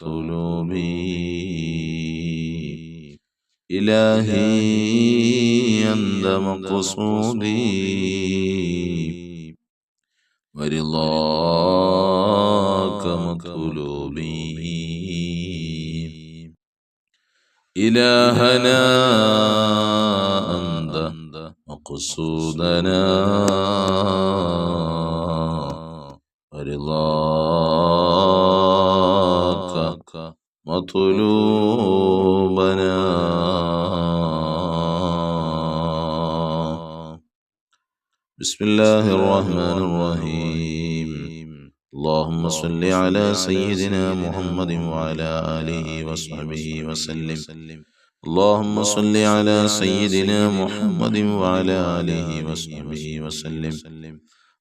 مطلوبي إلهي أنت مقصودي ورضاك مطلوبي إلهنا أنت مقصودنا. ورضاك مطلوبنا بسم الله الرحمن الرحيم. اللهم صل على سيدنا محمد وعلى آله وصحبه وسلم. اللهم صل على سيدنا محمد وعلى آله وصحبه وسلم.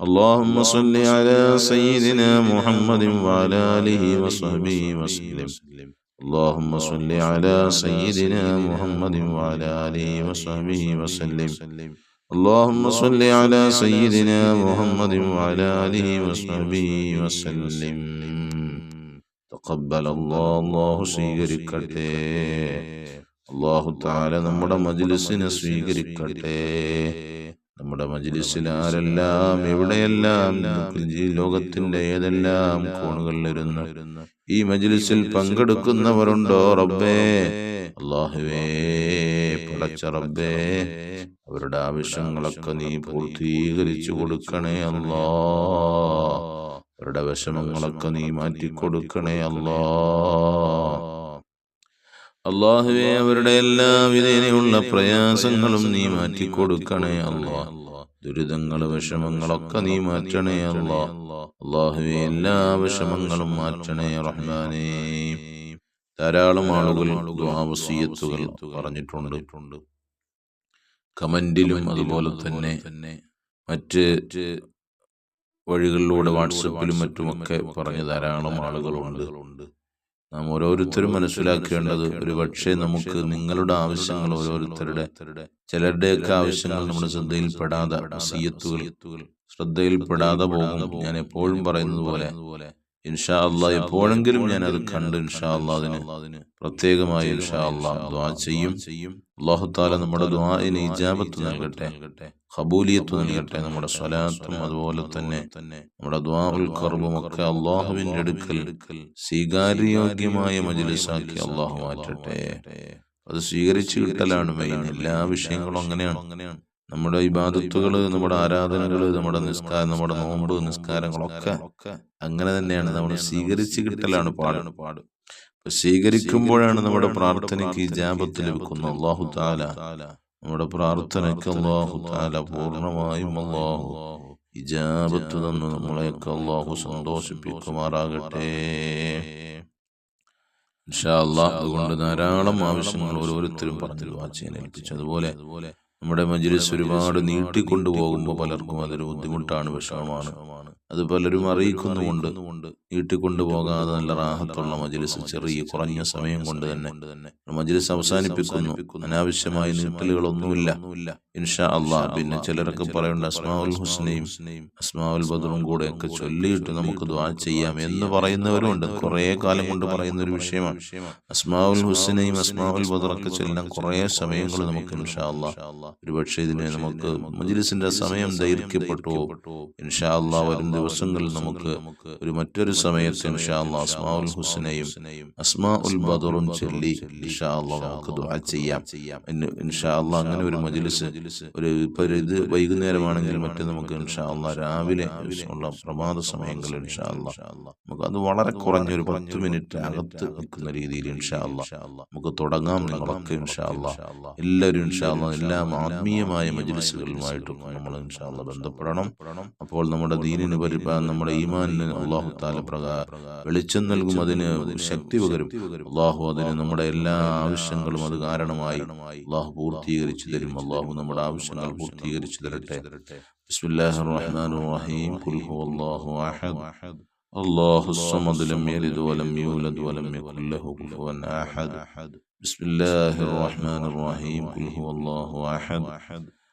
اللهم صل على سيدنا محمد وعلى آله وصحبه وسلم اللهم صل على سيدنا محمد وعلى آله وصحبه وسلم اللهم صل على سيدنا محمد وعلى آله وصحبه وسلم تقبل الله الله സ്വീകരിക്കട്ടെ അള്ളാഹു താല നമ്മുടെ മജ്ലിസിനെ സ്വീകരിക്കട്ടെ നമ്മുടെ മജ്ലിസിൽ ആരെല്ലാം എവിടെയെല്ലാം ഈ ലോകത്തിന്റെ ഏതെല്ലാം കോണുകളിലിരുന്ന് ഈ മജ്ലിസിൽ പങ്കെടുക്കുന്നവരുണ്ടോ റബ്ബേ? അള്ളാഹുവേ പടച്ച റബ്ബേ അവരുടെ ആവശ്യങ്ങളൊക്കെ നീ പൂർത്തീകരിച്ചു കൊടുക്കണേ അല്ലോ. അവരുടെ വിഷമങ്ങളൊക്കെ നീ മാറ്റിക്കൊടുക്കണേ അല്ലോ. അള്ളാഹുവെ അവരുടെ എല്ലാ വിധേനയുള്ള പ്രയാസങ്ങളും നീ മാറ്റിക്കൊടുക്കണേ അല്ലാ. ദുരിതങ്ങൾ വിഷമങ്ങളൊക്കെ നീ മാറ്റണേ അല്ലാ. അള്ളാഹുവെ എല്ലാ വിഷമങ്ങളും മാറ്റണേ റഹ്മാനേ. ധാരാളം ആളുകൾ ദ്വാവസീയത്തുകൾ പറഞ്ഞിട്ടുണ്ട്. കമന്റിലും അതുപോലെ തന്നെ മറ്റ് വഴികളിലൂടെ വാട്സപ്പിലും മറ്റുമൊക്കെ പറഞ്ഞ ധാരാളം ആളുകളുണ്ട്. നാം ഓരോരുത്തരും മനസ്സിലാക്കേണ്ടത് ഒരു പക്ഷേ നമുക്ക് നിങ്ങളുടെ ആവശ്യങ്ങൾ ഓരോരുത്തരുടെ ചിലരുടെയൊക്കെ ആവശ്യങ്ങൾ നമ്മുടെ ശ്രദ്ധയിൽപ്പെടാതെ ശ്രദ്ധയിൽപ്പെടാതെ പോകും. ഞാൻ എപ്പോഴും പറയുന്നത് പോലെ ഇൻഷാ അള്ളാ എപ്പോഴെങ്കിലും ഞാൻ അത് കണ്ട് ഇൻഷാ അള്ളാ അതിന്. പ്രത്യേകമായി ഇൻഷാ അള്ളാഹ് ദ്വാ ചെയ്യും. ചെയ്യും. അള്ളാഹുത്താല നമ്മുടെ ദ്വാന് ഇജാബത്ത് നൽകട്ടെ. ഖബൂലിയത്ത് നൽകട്ടെ. നമ്മുടെ സ്വലാത്തും അതുപോലെ തന്നെ നമ്മുടെ ദ്വാഉൽ കർബും ഒക്കെ അള്ളാഹുവിന്റെ അടുക്കൽ സ്വീകാര്യയോഗ്യമായ മജിലിസാക്കി അള്ളാഹു മാറ്റട്ടെ. അത് സ്വീകരിച്ചു കിട്ടലാണ് മെയിൻ. എല്ലാ വിഷയങ്ങളും അങ്ങനെയാണ്. അങ്ങനെയാണ്. നമ്മുടെ ഇബാദത്തുകൾ നമ്മുടെ ആരാധനകൾ നമ്മുടെ നിസ്കാരം നമ്മുടെ നോമ്പ് നിസ്കാരങ്ങളൊക്കെ അങ്ങനെ തന്നെയാണ്. നമ്മൾ സ്വീകരിച്ചു കിട്ടലാണ് പാടാണ് പാട്. സ്വീകരിക്കുമ്പോഴാണ് നമ്മുടെ പ്രാർത്ഥനയ്ക്ക് ജാപത്തിൽ ലഭിക്കുന്നത്. അള്ളാഹു താല നമ്മുടെ പ്രാർത്ഥനയ്ക്ക് അള്ളാഹു താല പൂർണമായും അള്ളാഹു ഇജാബത്ത് തന്ന് നമ്മളെയൊക്കെ അള്ളാഹു സന്തോഷിപ്പിക്കുമാറാകട്ടെ. ഇൻഷാ അള്ളാഹ് അതുകൊണ്ട് ധാരാളം ആവശ്യങ്ങൾ ഓരോരുത്തരും പറഞ്ഞു വാച്ചിനെ ഏൽപ്പിച്ചു അതുപോലെ നമ്മുടെ മജ്ലിസ് ഒരുപാട് നീട്ടിക്കൊണ്ടുപോകുമ്പോൾ പലർക്കും അതൊരു ബുദ്ധിമുട്ടാണ് വിഷമമാണ്. അത് പലരും അറിയിക്കുന്നുമുണ്ട് നീട്ടിക്കൊണ്ടു പോകാതെ നല്ല റാഹത്തുള്ള മജ്ലിസ് ചെറിയ കുറഞ്ഞ സമയം കൊണ്ട് തന്നെ. മജ്ലിസ് അവസാനിപ്പിക്കുന്നു. അനാവശ്യമായ നീട്ടലുകളൊന്നുമില്ല ഇൻഷാ അള്ളാഹ് പിന്നെ ചിലരൊക്കെ പറയുന്നുണ്ട് അസ്മാവുൽ ഹുസ്നയും അസ്മാവുൽ ബദറും കൂടെ ഒക്കെ ചൊല്ലിയിട്ട് നമുക്ക് ദ്വാ ചെയ്യാം എന്ന് പറയുന്നവരുമുണ്ട് കുറേ കാലം കൊണ്ട് പറയുന്ന ഒരു വിഷയമാണ്. അസ്മാവുൽ ഹുസ്നയും അസ്മാവുൽ ബദറൊക്കെ ചൊല്ലാൻ കുറേ സമയങ്ങൾ നമുക്ക് ഇൻഷാ അള്ളാഹ് ഒരുപക്ഷെ ഇതിനെ നമുക്ക് മജ്ലിസിന്റെ സമയം ദൈർഘ്യപ്പെട്ടു. ഇൻഷാ അള്ളാഹ് വരും ദിവസങ്ങളിൽ നമുക്ക് ഒരു മറ്റൊരു സമയത്ത് ഇൻഷാ അള്ളാഹ് അസ്മാഉൽ ഹുസ്നയും അസ്മാ ഉൽ ബദറും ചൊല്ലി നമുക്ക് ദുആ ചെയ്യാം. ഇൻഷാല്ല അങ്ങനെ ഒരു മജ്ലിസ് ഒരു ഇപ്പൊ ഇത് വൈകുന്നേരമാണെങ്കിൽ മറ്റേ നമുക്ക് ഇൻഷാ അള്ളാഹ് രാവിലെ ഉള്ള പ്രഭാത സമയങ്ങളിൽ ഇൻഷാ അള്ളാഹ് നമുക്ക് അത് വളരെ കുറഞ്ഞ ഒരു പത്ത് മിനിറ്റ് അകത്ത് നിൽക്കുന്ന രീതിയിൽ ഇൻഷാ അള്ളാഹ് നമുക്ക് തുടങ്ങാം നിങ്ങളൊക്കെ ഇൻഷാ അള്ളാഹ് എല്ലാവരും ഇൻഷാ അള്ളാഹ് എല്ലാ ആത്മീയമായ മജ്ലിസുകളുമായിട്ടും നമ്മൾ ഇൻഷാ അള്ളാഹ് ബന്ധപ്പെടണം. അപ്പോൾ നമ്മുടെ ദീനിന് പരിപാ നമ്മുടെ ഈമാനിന് അള്ളാഹു താല പ്രകാരം വെളിച്ചം നൽകും അതിന് ശക്തി പകരും അള്ളാഹു അതിന് നമ്മുടെ എല്ലാ ആവശ്യങ്ങളും അത് കാരണമായി അള്ളാഹു പൂർത്തീകരിച്ചു തരും അള്ളാഹു നമ്മുടെ ആവശ്യങ്ങൾ പൂർത്തീകരിച്ചു തരട്ടെ ബിസ്മില്ലാഹിർ റഹ്മാനിർ റഹീം ഖുൽ ഹുവല്ലാഹു അഹദ് الله الصمد لم يلد ولم يولد ولم يكن له كفوا أحد بسم الله الرحمن الرحيم قل هو الله أحد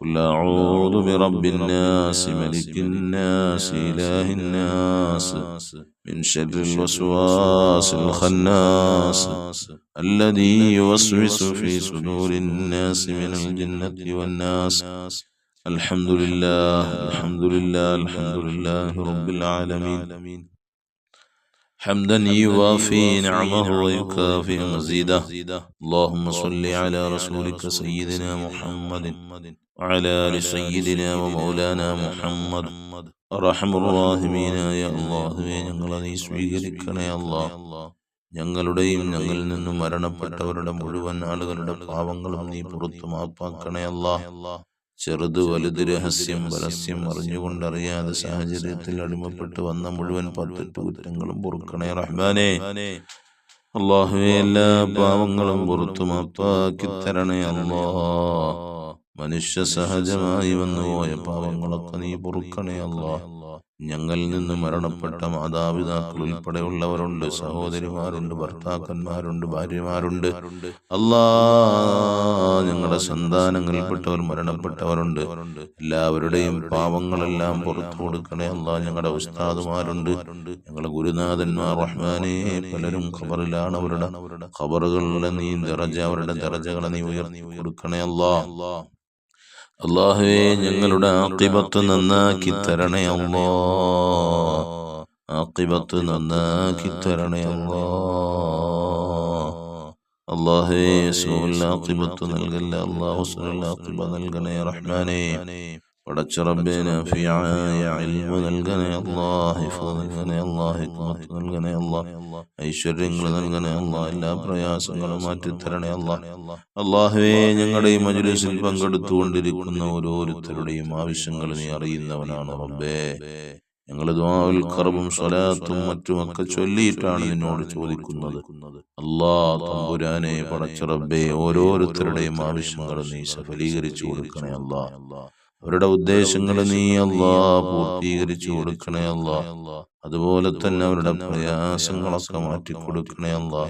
قل أعوذ برب الناس ملك الناس إله الناس من شر الوسواس الخناس الذي يوسوس في صدور الناس من الجنة والناس. الحمد لله الحمد لله الحمد لله رب العالمين. حمدا يوافي نعمه ويكافئ مزيده. اللهم صل على رسولك سيدنا محمد. وعلى آل سيدنا ومولانا محمد أرحم الراحمين يا الله ഞങ്ങളെ നീ സ്വീകരിക്കണേ അല്ലാ ഞങ്ങളുടെയും ഞങ്ങളിൽ നിന്നും മരണപ്പെട്ടവരുടെ മുഴുവൻ ആളുകളുടെ പാവങ്ങളും നീ പുറത്തു മാപ്പാക്കണേ അല്ലാ ചെറുത് വലുത് രഹസ്യം പരസ്യം അറിഞ്ഞുകൊണ്ടറിയാതെ സാഹചര്യത്തിൽ അടിമപ്പെട്ട് വന്ന മുഴുവൻ പത്തെട്ട് കുറ്റങ്ങളും പൊറുക്കണേ റഹ്മാനെ അള്ളാഹുവെ എല്ലാ പാവങ്ങളും പുറത്തു മാപ്പാക്കി തരണേ അല്ലാ മനുഷ്യ സഹജമായി വന്നുപോയ പാവങ്ങളൊക്കെ നീ പൊറുക്കണേ അല്ലോ. ഞങ്ങളിൽ നിന്ന് മരണപ്പെട്ട മാതാപിതാക്കൾ ഉൾപ്പെടെയുള്ളവരുണ്ട് സഹോദരിമാരുണ്ട് ഭർത്താക്കന്മാരുണ്ട് ഭാര്യമാരുണ്ട്. അല്ലാ ഞങ്ങളുടെ സന്താനങ്ങളിൽപ്പെട്ടവർ മരണപ്പെട്ടവരുണ്ട്. എല്ലാവരുടെയും പാവങ്ങളെല്ലാം പുറത്തു കൊടുക്കണേ അല്ലാ ഞങ്ങളുടെ ഉസ്താദുമാരുണ്ട്. ഞങ്ങളുടെ ഗുരുനാഥന്മാർ റഹ്മാനെ പലരും ഖബറിലാണ് അവരുടെ ഖബറുകളിലെ നീ ദറജ അവരുടെ ദറജകളെ നീ ഉയർത്തി കൊടുക്കണേ അല്ലാ. അള്ളാഹുവേ ഞങ്ങളുടെ ആക്കിബത്ത് നന്നാക്കി തരണേ അല്ലാ ആക്കിബത്ത് നന്നാക്കി തരണേ അല്ലാ അള്ളാഹുവേ സുൽ നൽകല്ല? അള്ളാഹു ആക്കിബ നൽകണേ റഹ്മാനേ. പടച്ച റബ്ബേ നഫിയായ ഇൽമു നൽകണേ അല്ലാഹ് ഹിഫ്ള് നൽകണേ അല്ലാഹ് ഹിക്മത്ത് നൽകണേ അല്ലാഹ് ഐശ്വര്യങ്ങൾ നൽകണേ അല്ലാഹ് എല്ലാ പ്രയാസങ്ങളും മാറ്റിത്തരണേ അല്ലാഹ്. അള്ളാഹുവേ ഞങ്ങളുടെ ഈ മജ്ലിസിൽ പങ്കെടുത്തുകൊണ്ടിരിക്കുന്ന ഓരോരുത്തരുടെയും ആവശ്യങ്ങൾ നീ അറിയുന്നവനാണ് റബ്ബേ. ഞങ്ങൾ ദ്വാവിൽ കറവും സ്വലാത്തും മറ്റുമൊക്കെ ചൊല്ലിയിട്ടാണ് നിന്നോട് ചോദിക്കുന്നത്. അല്ലാ തമ്പുരാനെ പടച്ച റബ്ബേ ഓരോരുത്തരുടെയും ആവശ്യങ്ങൾ നീ സഫലീകരിച്ചു കൊടുക്കണേ അല്ലാ അവരുടെ ഉദ്ദേശങ്ങൾ നീ അല്ലാ പൂർത്തീകരിച്ചു കൊടുക്കണേ അല്ലാ. അതുപോലെ തന്നെ അവരുടെ പ്രയാസങ്ങളൊക്കെ മാറ്റി കൊടുക്കണേ അല്ലാ.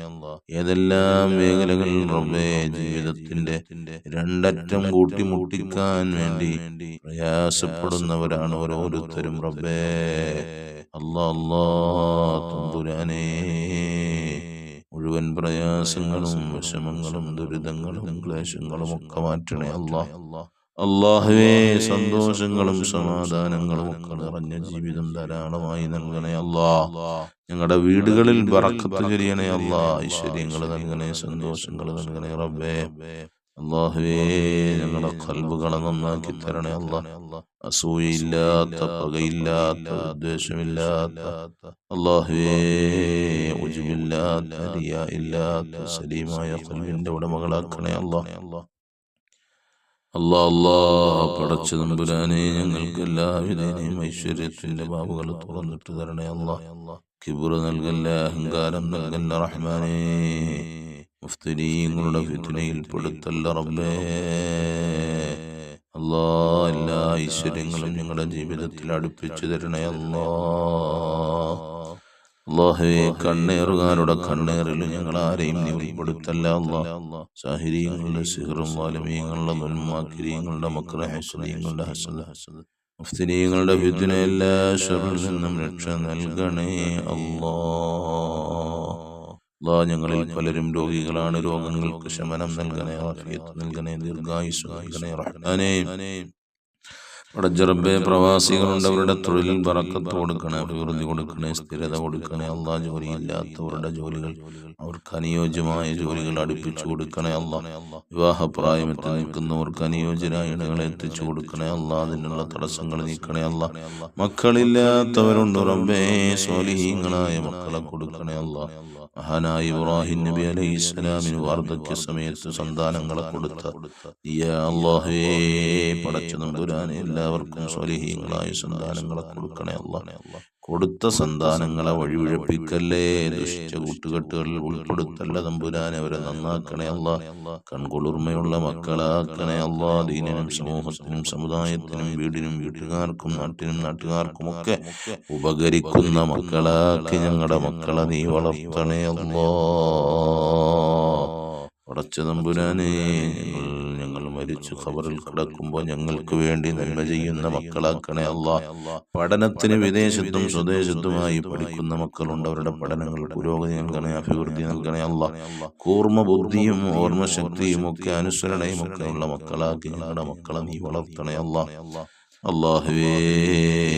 ഏതെല്ലാം മേഖലകളിൽ റബ്ബേ ജീവിതത്തിന്റെ രണ്ടറ്റം കൂട്ടിമുട്ടിക്കാൻ വേണ്ടി പ്രയാസപ്പെടുന്നവരാണ് ഓരോരുത്തരും റബ്ബേ. അല്ലാ അല്ലാ തമ്പുരാനേ. മുഴുവൻ പ്രയാസങ്ങളും വിഷമങ്ങളും ദുരിതങ്ങളും ക്ലേശങ്ങളും ഒക്കെ മാറ്റണേ അല്ലാ. അള്ളാഹുവേ സന്തോഷങ്ങളും സമാധാനങ്ങളും ഒക്കെ നിറഞ്ഞ ജീവിതം ധാരാളമായി നൽകണേ ഞങ്ങളുടെ വീടുകളിൽ വറക്കത്ത് ചൊരിയണേ അല്ലാ. ഐശ്വര്യങ്ങൾ നൽകണേ സന്തോഷങ്ങൾ നൽകണേ റബ്ബേ. അള്ളാഹുവേ ഞങ്ങളുടെ കൽവുകളെ നന്നാക്കി തരണേ അല്ലാ. അസൂയയില്ലാത്ത പകയില്ലാത്ത ഉദ്ദേശമില്ലാത്ത അള്ളാഹുവേ ഉജുമില്ലാത്ത ഇല്ലാത്ത സലീമായ കൽവിന്റെ ഉടമകളാക്കണേ അല്ലാ. അല്ലാ അല്ലാ പടച്ച നമ്പുരാനെ ഞങ്ങൾക്ക് എല്ലാവിധേനയും ഐശ്വര്യത്തിന്റെ ബാബുകൾ തുറന്നിട്ട് തരണേ അല്ലാ. കിബുറ നൽകല്ല അഹങ്കാരം നൽകല്ല റഹ്മാനെ. മുഫ്തരീങ്ങളുടെ ഫിത്നയിൽ പെടുത്തല്ല റബ്ബേ. അല്ലാ എല്ലാ ഐശ്വര്യങ്ങളും ഞങ്ങളുടെ ജീവിതത്തിൽ അടുപ്പിച്ചു തരണേ അല്ലാ. അള്ളാഹുവെ കണ്ണേറുകാരുടെ കണ്ണേറിൽ ഞങ്ങൾ ആരെയും നീ ഉൾപ്പെടുത്തല്ല അല്ലാ. സാഹിര്യങ്ങളുടെ സിഹറും വാലമീയങ്ങളുടെ നുന്മാക്കിരിയങ്ങളുടെ മക്കളെ ഹസല ഹസദ് മുഫ്തിനീങ്ങളുടെ വിദ്യന എല്ലാ ഷറിൽ നിന്നും രക്ഷ നൽകണേ അള്ളാ ഞങ്ങളിൽ പലരും രോഗികളാണ്. രോഗങ്ങൾക്ക് ശമനം നൽകണേ ആഫിയത്ത് നൽകണേ ദീർഘായുസ് നൽകണേ പടജറബെ പ്രവാസികളുണ്ട് അവരുടെ തൊഴിലിൽ പറക്കത്ത് കൊടുക്കണേ അഭിവൃദ്ധി കൊടുക്കണേ സ്ഥിരത കൊടുക്കണേ അള്ളാ ജോലിയില്ലാത്തവരുടെ ജോലികൾ അവർക്ക് അനുയോജ്യമായ ജോലികൾ അടുപ്പിച്ചു കൊടുക്കണേ അല്ലാ വിവാഹപ്രായമെത്തി നിൽക്കുന്നവർക്ക് അനുയോജ്യരായ ഇടങ്ങളെ എത്തിച്ചു കൊടുക്കണേ അള്ളാ അതിനുള്ള തടസ്സങ്ങൾ നീക്കണേ അല്ല മക്കളില്ലാത്തവരുണ്ട് റബ്ബേ സ്വാലിഹീങ്ങളായ മക്കളെ കൊടുക്കണേ അല്ല മഹാനായ ഇബ്രാഹിം നബി അലൈഹി ഇസ്ലാമിന് വാർദ്ധക്യ സമയത്ത് സന്താനങ്ങളെ കൊടുത്ത യാ പടച്ചു പടച്ച നമ്പുരാനെ എല്ലാവർക്കും സ്വലിഹീങ്ങളായ സന്താനങ്ങളെ കൊടുക്കണേ അല്ല. കൊടുത്ത സന്താനങ്ങളെ വഴിവിഴപ്പിക്കല്ലേ ദുഷിച്ച കൂട്ടുകെട്ടുകളിൽ ഉൾപ്പെടുത്തല്ല തമ്പുരാനെ? അവരെ നന്നാക്കണേ അല്ല. കൺകുളിർമയുള്ള മക്കളാക്കണേ അല്ല. ദീനിനും സമൂഹത്തിനും സമുദായത്തിനും വീടിനും വീട്ടുകാർക്കും നാട്ടിനും നാട്ടുകാർക്കുമൊക്കെ ഉപകരിക്കുന്ന മക്കളാക്കി ഞങ്ങളുടെ മക്കളെ നീ വളർത്തണേ അല്ലോ. പടച്ച തമ്പുരാനെ മരിച്ചു ഖബറിൽ കിടക്കുമ്പോൾ ഞങ്ങൾക്ക് വേണ്ടി നന്മ ചെയ്യുന്ന മക്കളാക്കണേ അല്ല. പഠനത്തിന് വിദേശത്തും സ്വദേശത്തുമായി പഠിക്കുന്ന മക്കളുണ്ട്. അവരുടെ പഠനങ്ങൾ പുരോഗതി നൽകണേ അഭിവൃദ്ധി നൽകണേ അല്ല. കൂർമ്മ ബുദ്ധിയും ഓർമ്മശക്തിയും ഒക്കെ അനുസരണയും ഒക്കെ ഉള്ള മക്കളാക്കി ഞങ്ങളുടെ മക്കളെ നീ വളർത്തണേ അല്ല. അള്ളാഹുവേ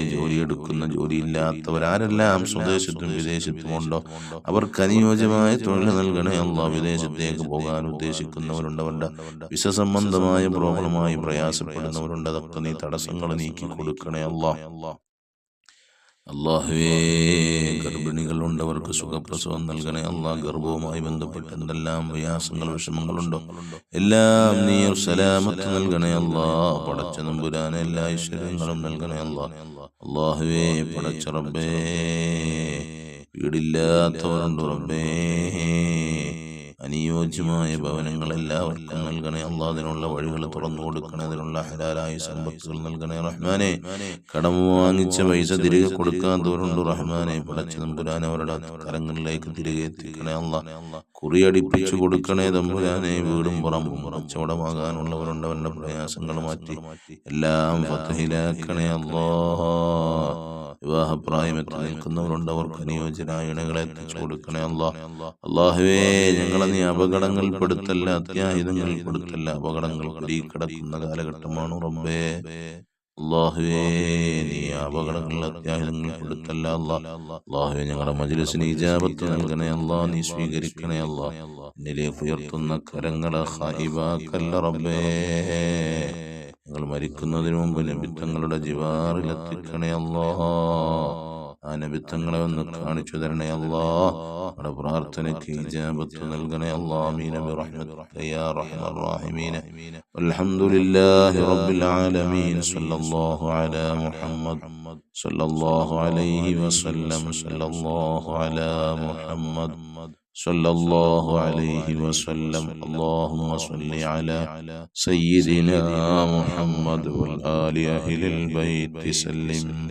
ജോലിയെടുക്കുന്ന ജോലിയില്ലാത്തവരാരെല്ലാം സ്വദേശത്തും വിദേശത്തും ഉണ്ടോ അവർക്ക് അനുയോജ്യമായ തൊഴിൽ നൽകണേ അള്ളാഹ്. വിദേശത്തേക്ക് പോകാൻ ഉദ്ദേശിക്കുന്നവരുണ്ട്. അവരുടെ വിസ സംബന്ധമായ പ്രോബ്ലമായി പ്രയാസപ്പെടുന്നവരുണ്ട്. അതൊക്കെ നീ തടസ്സങ്ങൾ നീക്കി കൊടുക്കണേ അള്ളാഹ്. അള്ളാഹുവേ ഗർഭിണികളുണ്ടവർക്ക് സുഖപ്രസവം നൽകണേ. അള്ളാഹ് ഗർഭവുമായി ബന്ധപ്പെട്ട് എന്തെല്ലാം പ്രയാസങ്ങൾ വിഷമങ്ങളുണ്ടോ? എല്ലാം നീ സലാമത്ത് നൽകണേ അള്ളാഹ് പടച്ച നമ്പുരാൻ എല്ലാ ഐശ്വര്യങ്ങളും നൽകണേ അള്ളാഹ് അള്ളാഹുവേ പടച്ച റബ്ബേ വീടില്ലാത്തവരുണ്ട് റബ്ബേ. അനുയോജ്യമായ ഭവനങ്ങൾ എല്ലാവർക്കും നൽകണേ. അള്ളാഹ് അതിനുള്ള വഴികൾ തുറന്നു കൊടുക്കണേ. അതിനുള്ള ഹലാലായ സമ്പത്തുകൾ നൽകണേ റഹ്മാനെ. കടം വാങ്ങിച്ച പൈസ തിരികെ കൊടുക്കാൻ കൊടുക്കാത്തവരുണ്ട് റഹ്മാനെ. പടച്ച തമ്പുരാൻ അവരുടെ കരങ്ങളിലേക്ക് തിരികെ എത്തിക്കണേ. അല്ല കുറിയടിപ്പിച്ചു കൊടുക്കണേ തമ്പുരാനെ. വീടും പുറമ്പും കച്ചവടമാകാനുള്ളവരുണ്ട് അവരുടെ പ്രയാസങ്ങൾ മാറ്റി. എല്ലാം ഫത്തഹിലാക്കണേ അല്ലാ വിവാഹപ്രായമെത്തി നിൽക്കുന്നവരുണ്ട്. അവർക്ക് അനുയോജ്യരായ ഇണകളെ എത്തിച്ചു കൊടുക്കണേ അല്ലാ. അള്ളാഹുവേ ഞങ്ങളെ നീ അപകടങ്ങൾ പെടുത്തല്ല അത്യാഹിതങ്ങൾ പെടുത്തല്ല. അപകടങ്ങൾ കിടക്കുന്ന കാലഘട്ടമാണ് റബ്ബേ. അള്ളാഹുവേ നീ അപകടങ്ങൾ അത്യാഹിതങ്ങൾ പെടുത്തല്ല അള്ളാഹുവെ ഞങ്ങളുടെ മജ്ലിസിന് ഇജാബത്ത് നൽകണേ അല്ലാ. നീ സ്വീകരിക്കണേ അല്ലാ. എന്നിലേക്ക് ഉയർത്തുന്ന കരങ്ങളെ റബ്ബേ. ഞങ്ങൾ മരിക്കുന്നതിന് മുമ്പ് നബിത്തങ്ങളുടെ ജിവാറിലെത്തിക്കണേ അല്ലോ. ആ നബിത്തങ്ങളെ ഒന്ന് കാണിച്ചു തരണേ അല്ലാ. നമ്മുടെ പ്രാർത്ഥനയ്ക്ക് ഇജാബത്ത് നൽകണേ അല്ലാ. റഹീമീന വൽഹംദുലില്ലാഹി റബ്ബിൽ ആലമീൻ. സല്ലല്ലാഹു അലാ മുഹമ്മദ്. സല്ലല്ലാഹു അലൈഹി വസല്ലം. സല്ലല്ലാഹു അലാ മുഹമ്മദ്. صلى الله عليه وسلم اللهم صل على سيدنا محمد والآل أهل البيت سلم